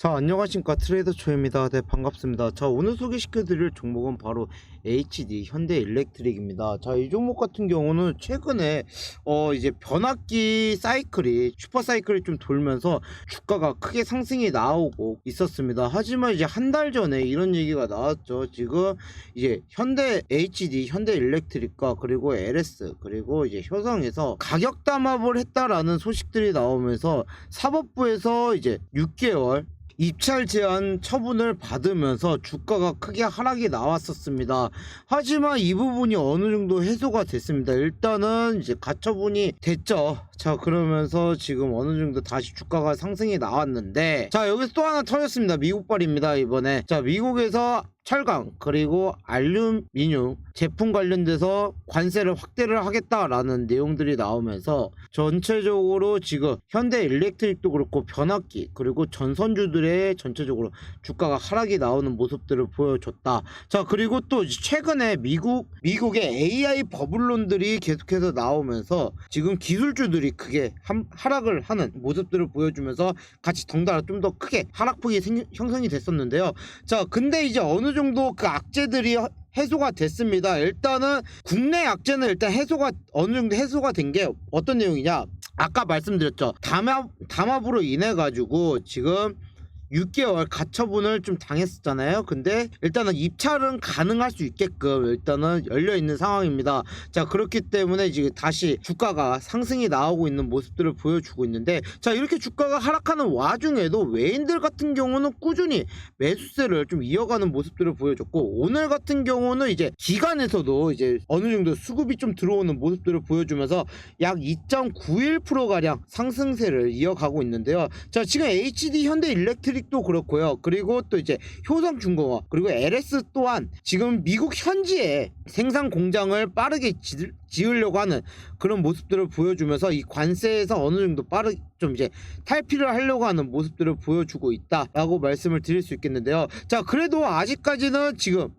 자 안녕하십니까. 트레이더 초입니다. 네 반갑습니다. 자 오늘 소개시켜 드릴 종목은 바로 HD 현대 일렉트릭입니다. 자 이 종목 같은 경우는 최근에 어 이제 변압기 사이클이 슈퍼 사이클이 좀 돌면서 주가가 크게 상승이 나오고 있었습니다. 하지만 이제 한 달 전에 이런 얘기가 나왔죠. 지금 이제 현대 HD 현대 일렉트릭과 그리고 LS 그리고 이제 효성에서 가격 담합을 했다라는 소식들이 나오면서 사법부에서 이제 6개월 입찰 제한 처분을 받으면서 주가가 크게 하락이 나왔었습니다. 하지만 이 부분이 어느 정도 해소가 됐습니다. 일단은 이제 가처분이 됐죠. 자 그러면서 지금 어느 정도 다시 주가가 상승이 나왔는데 자 여기서 또 하나 터졌습니다. 미국발입니다 이번에. 자 미국에서 철강 그리고 알루미늄 제품 관련돼서 관세를 확대를 하겠다라는 내용들이 나오면서 전체적으로 지금 현대 일렉트릭도 그렇고 변압기 그리고 전선주들의 전체적으로 주가가 하락이 나오는 모습들을 보여줬다. 자 그리고 또 최근에 미국 미국의 AI 버블론들이 계속해서 나오면서 지금 기술주들이 크게 함- 하락을 하는 모습들을 보여주면서 같이 덩달아 좀 더 크게 하락폭이 생- 형성이 됐었는데요. 자, 근데 이제 어느 정도 그 악재들이 허- 해소가 됐습니다. 일단은 국내 악재는 일단 해소가 어느 정도 해소가 된 게 어떤 내용이냐? 아까 말씀드렸죠. 담합 담합으로 인해 가지고 지금 6개월 가처분을 좀 당했었잖아요. 근데 일단은 입찰은 가능할 수 있게끔 일단은 열려 있는 상황입니다. 자 그렇기 때문에 이제 다시 주가가 상승이 나오고 있는 모습들을 보여주고 있는데 자 이렇게 주가가 하락하는 와중에도 외인들 같은 경우는 꾸준히 매수세를 좀 이어가는 모습들을 보여줬고 오늘 같은 경우는 이제 기관에서도 이제 어느 정도 수급이 좀 들어오는 모습들을 보여주면서 약 2.91% 가량 상승세를 이어가고 있는데요. 자 지금 HD 현대 일렉트릭 도 그렇고요. 그리고 또 이제 효성중공업 그리고 LS 또한 지금 미국 현지에 생산 공장을 빠르게 지, 지으려고 하는 그런 모습들을 보여주면서 이 관세에서 어느 정도 빠르 좀 이제 탈피를 하려고 하는 모습들을 보여주고 있다라고 말씀을 드릴 수 있겠는데요. 자 그래도 아직까지는 지금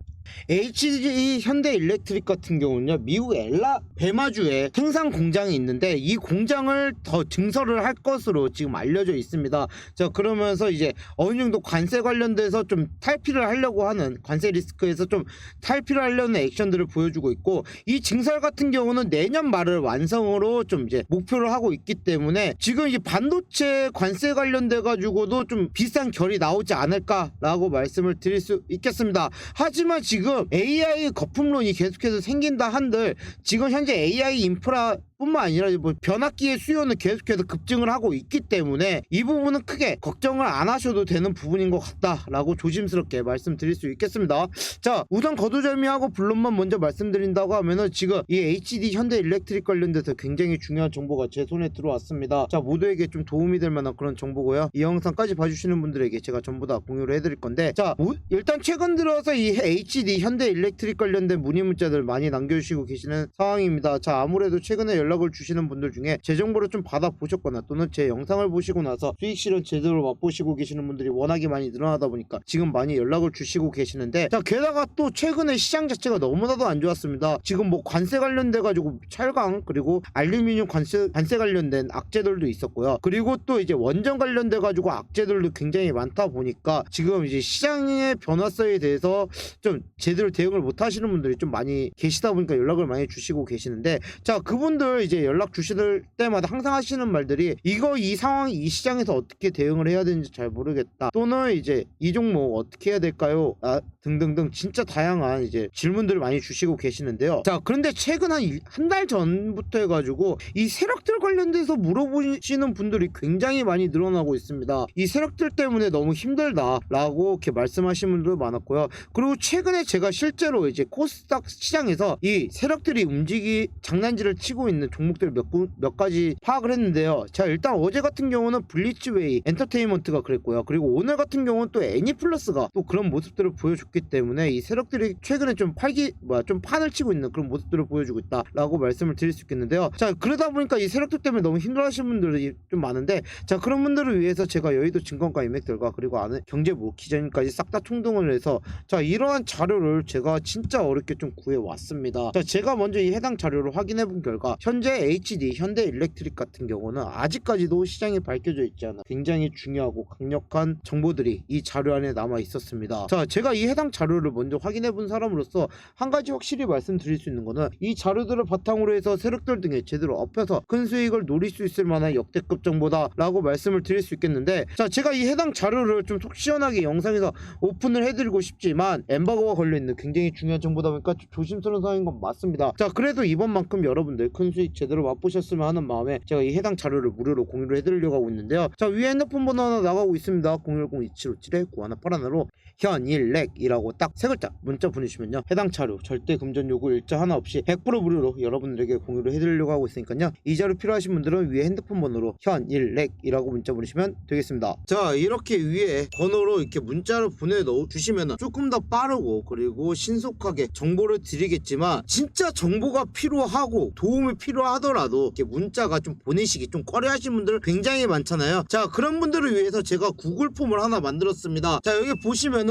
HG 현대 일렉트릭 같은 경우는요 미국 엘라 베마주에 생산 공장이 있는데 이 공장을 더 증설을 할 것으로 지금 알려져 있습니다. 자 그러면서 이제 어느 정도 관세 관련돼서 좀 탈피를 하려고 하는 관세 리스크에서 좀 탈피를 하려는 액션들을 보여주고 있고 이 증설 같은 경우는 내년 말을 완성으로 좀 이제 목표를 하고 있기 때문에 지금 이 반도체 관세 관련돼 가지고도 좀 비슷한 결이 나오지 않을까라고 말씀을 드릴 수 있겠습니다. 하지만 지금 AI 거품론이 계속해서 생긴다 한들 지금 현재 AI 인프라 뿐만 아니라 뭐 변압기의 수요는 계속해서 급증을 하고 있기 때문에 이 부분은 크게 걱정을 안 하셔도 되는 부분인 것 같다라고 조심스럽게 말씀드릴 수 있겠습니다. 자 우선 거두절미하고 블론만 먼저 말씀드린다고 하면은 지금 이 HD 현대 일렉트릭 관련돼서 굉장히 중요한 정보가 제 손에 들어왔습니다. 자 모두에게 좀 도움이 될 만한 그런 정보고요. 이 영상까지 봐주시는 분들에게 제가 전부 다 공유를 해드릴 건데 자 우- 일단 최근 들어서 이 HD 현대 일렉트릭 관련된 문의 문자들 많이 남겨주시고 계시는 상황입니다. 자 아무래도 최근에 연락 을 주시는 분들 중에 제 정보를 좀 받아보셨거나 또는 제 영상을 보시고 나서 수익 실현 제대로 맛보시고 계시는 분들이 워낙에 많이 늘어나다 보니까 지금 많이 연락을 주시고 계시는데 자 게다가 또 최근에 시장 자체가 너무나도 안 좋았습니다. 지금 뭐 관세 관련돼 가지고 철강 그리고 알루미늄 관세 관세 관련된 악재들도 있었고요. 그리고 또 이제 원전 관련돼 가지고 악재들도 굉장히 많다 보니까 지금 이제 시장의 변화성에 대해서 좀 제대로 대응을 못 하시는 분들이 좀 많이 계시다 보니까 연락을 많이 주시고 계시는데 자 그분들 이제 연락 주실 때마다 항상 하시는 말들이 이거 이 상황 이 시장에서 어떻게 대응을 해야 되는지 잘 모르겠다. 또는 이제 이 종목 어떻게 해야 될까요? 아, 등등등 진짜 다양한 이제 질문들을 많이 주시고 계시는데요 자 그런데 최근 한 한 달 전부터 해가지고 이 세력들 관련돼서 물어보시는 분들이 굉장히 많이 늘어나고 있습니다 이 세력들 때문에 너무 힘들다라고 이렇게 말씀하시는 분들도 많았고요 그리고 최근에 제가 실제로 이제 코스닥 시장에서 이 세력들이 움직이 장난질을 치고 있는 종목들 몇, 구- 몇 가지 파악을 했는데요. 자 일단 어제 같은 경우는 블리츠웨이 엔터테인먼트가 그랬고요. 그리고 오늘 같은 경우는 또 애니플러스가 또 그런 모습들을 보여줬기 때문에 이 세력들이 최근에 좀 팔기 뭐야 좀 판을 치고 있는 그런 모습들을 보여주고 있다라고 말씀을 드릴 수 있겠는데요. 자 그러다 보니까 이 세력들 때문에 너무 힘들어하시는 분들이 좀 많은데 자 그런 분들을 위해서 제가 여의도 증권가 인맥들과 그리고 아는 경제부 기자님까지 싹 다 총동을 해서 자 이러한 자료를 제가 진짜 어렵게 좀 구해 왔습니다. 자 제가 먼저 이 해당 자료를 확인해 본 결과 현재 HD 현대 일렉트릭 같은 경우는 아직까지도 시장에 밝혀져 있지 않아 굉장히 중요하고 강력한 정보들이 이 자료 안에 남아 있었습니다. 자, 제가 이 해당 자료를 먼저 확인해 본 사람으로서 한 가지 확실히 말씀드릴 수 있는 거는 이 자료들을 바탕으로 해서 세력들 등에 제대로 엎혀서 큰 수익을 노릴 수 있을 만한 역대급 정보다 라고 말씀을 드릴 수 있겠는데 자, 제가 이 해당 자료를 좀 속 시원하게 영상에서 오픈을 해드리고 싶지만 엠바고가 걸려있는 굉장히 중요한 정보다 보니까 좀 조심스러운 상황인 건 맞습니다. 자 그래도 이번만큼 여러분들 큰 수익 제대로 맛보셨으면 하는 마음에 제가 이 해당 자료를 무료로 공유를 해드리려고 하고 있는데요. 자 위에 핸드폰 번호 하나 나가고 있습니다. 010-2757-9181로 현일렉이라고 딱 세 글자 문자 보내주시면요. 해당 자료 절대 금전 요구 일자 하나 없이 100% 무료로 여러분들에게 공유를 해드리려고 하고 있으니까요. 이 자료 필요하신 분들은 위에 핸드폰 번호로 현일렉이라고 문자 보내시면 되겠습니다. 자 이렇게 위에 번호로 이렇게 문자를 보내도 주시면 조금 더 빠르고 그리고 신속하게 정보를 드리겠지만 진짜 정보가 필요하고 도움이 필요하더라도 이렇게 문자가 좀 보내시기 좀 꺼려 하시는 분들 굉장히 많잖아요. 자 그런 분들을 위해서 제가 구글 폼을 하나 만들었습니다. 자 여기 보시면은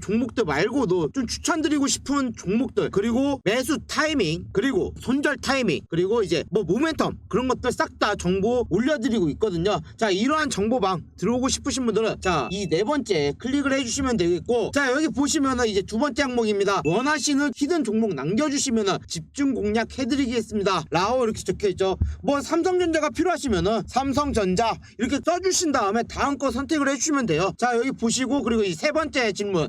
종목들 말고도 좀 추천드리고 싶은 종목들 그리고 매수 타이밍 그리고 손절 타이밍 그리고 이제 뭐 모멘텀 그런 것들 싹 다 정보 올려드리고 있거든요. 자 이러한 정보방 들어오고 싶으신 분들은 자 이 네 번째 클릭을 해주시면 되겠고 자 여기 보시면은 이제 두 번째 항목입니다. 원하시는 히든 종목 남겨주시면은 집중 공략 해드리겠습니다. 라고 이렇게 적혀있죠. 뭐 삼성전자가 필요하시면은 삼성전자 이렇게 써주신 다음에 다음 거 선택을 해주시면 돼요. 자 여기 보시고 그리고 이 세 번째 질문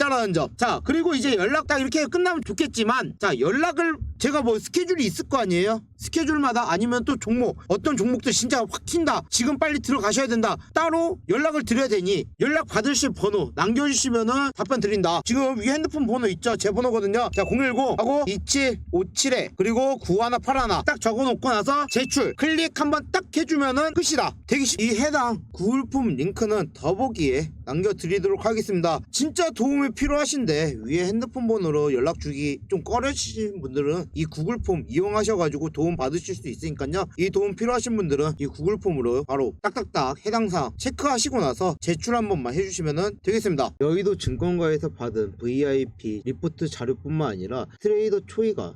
라는 점. 자, 그리고 이제 연락 딱 이렇게 끝나면 좋겠지만, 자, 연락을 제가 뭐 스케줄이 있을 거 아니에요? 스케줄마다 아니면 또 종목, 어떤 종목도 진짜 확 튄다. 지금 빨리 들어가셔야 된다. 따로 연락을 드려야 되니 연락 받으실 번호 남겨주시면은 답변 드린다. 지금 위 핸드폰 번호 있죠? 제 번호거든요. 자, 010 하고 2757에 그리고 9181 딱 적어놓고 나서 제출 클릭 한번 딱 해주면은 끝이다. 대기 시- 이 해당 구울품 링크는 더보기에 남겨드리도록 하겠습니다. 진짜 도움이 필요하신데 위에 핸드폰 번호로 연락 주기 좀 꺼려지신 분들은 이 구글 폼 이용하셔가지고 도움 받으실 수 있으니까요. 이 도움 필요하신 분들은 이 구글 폼으로 바로 딱딱딱 해당 사항 체크하시고 나서 제출 한 번만 해주시면 되겠습니다. 여의도 증권가에서 받은 VIP 리포트 자료뿐만 아니라 트레이더 초이가